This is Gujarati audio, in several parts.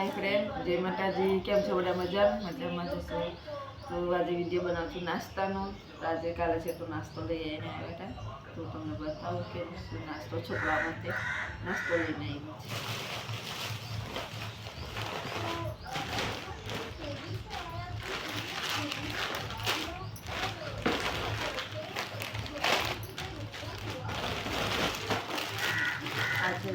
હાય ફ્રેન્ડ જય માતાજી, કેમ છો બધા મજા મજામાં જશો તો આજે વીડિયો બનાવશું નાસ્તાનો. આજે કાલે છે તો નાસ્તો લઈ આવીને આવ્યા હતા. તો તમને બતાવું કે નાસ્તો છોકરા માટે નાસ્તો લઈને આવી છે.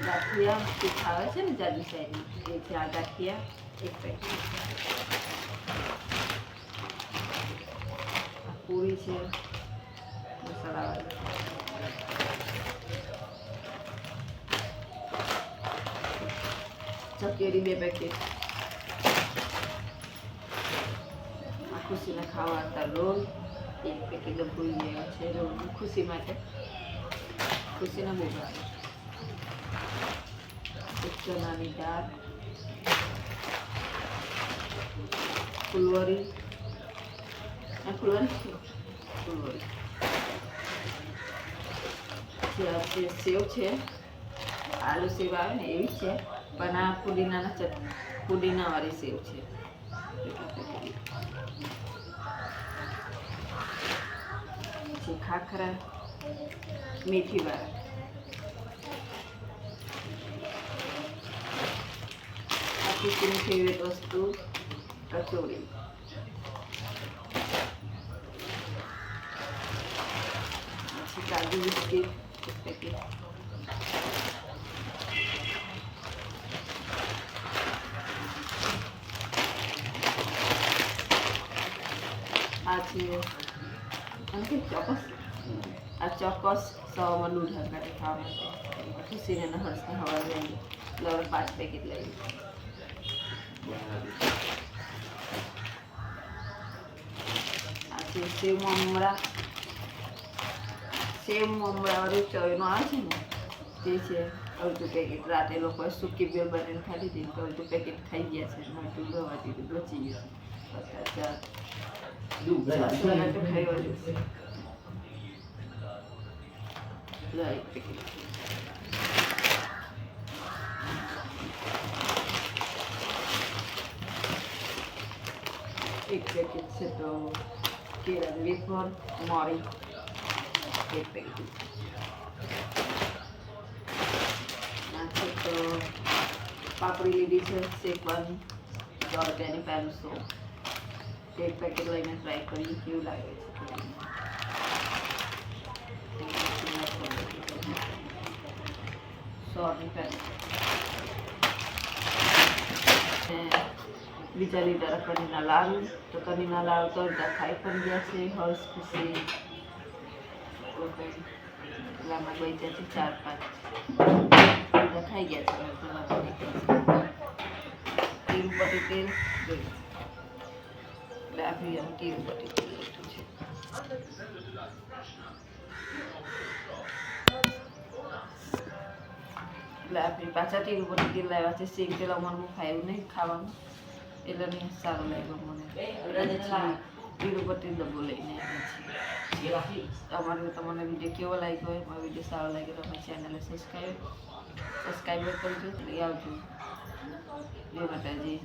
ગાંઠિયા જે ખાવે છે ને જાદુ સાઈડમાં એ ચાર ગાંઠિયા એક પેકેટ પૂરી છે મસાલાવાળી ચકેરી બે પેકેટ ખુશીને ખાવા હતા રોલ એક પેકેટ ભૂલી ગયા છે રોલ ખુશી માટે ખુશીને બહુ ભાવે ચણાની દાળ ફુલવરી ફુલવરી? ફુલવરી સેવ છે, આલુ સેવ આવે ને એવી છે, પણ આ પુદીનાના ચટ, પુદીનાવાળી સેવ છે. ખાખરા મેથી ખુશીની ફેવરેટ વસ્તુ કચોરી પછી કાજુ બિસ્કીટ એક પેકેટ આ છે કઈ ચોક્કસ? આ ચોક્કસ સવામાં દૂધ હકાતે ખાવા માટે. ખુશીને હર્ષને હવા લઈ લઈ છે સેવ મમરા. સેવ મમરા ચોયનો આવે છે ને, તે છે, અડધું પેકેટ રાતે લોકો સૂકી બેલ બનાવીને ખાધી હતી તો અડધું પેકેટ ખાઈ ગયા છે મોટું દવા દીધું, બચી ગયું. ખાઈ પેકેટ એક પેકેટ છે તો એક પેકેટ આ છે તો પાપડી લીધી છે શેકવાની તો તેની પાંચસો એક પેકેટ લઈને ટ્રાય કરીએ કેવું લાગે છે સોની પેકેટ બીજા તરફ કનીના લાડુ તો કનીના લાવ તો અડધા ખાઈ પણ ગયા છે, હર્ષ, ખુશી. લાંબા ગઈ ગયા છે ચાર પાંચ. અડધા ખાઈ ગયા છે તેલ જોયું એટલે તિરુપતિ તેલ લીધું છે. એટલે આપણી પાછા તિરુપતિ તેલ લાવ્યા છે સેમ તેલ અમારું ખાયું નહીં ખાવાનું. એટલે નહીં સારું લાગ્યું મને. તિરુપતિ ડબ્બો લઈને અમારો તમને વીડિયો કેવો લાગ્યો હોય, મારો વીડિયો સારો લાગ્યો તો અમારી ચેનલને સબસ્ક્રાઈબ સબસ્ક્રાઈબ કરજો લઈ આવજો. જય માતાજી.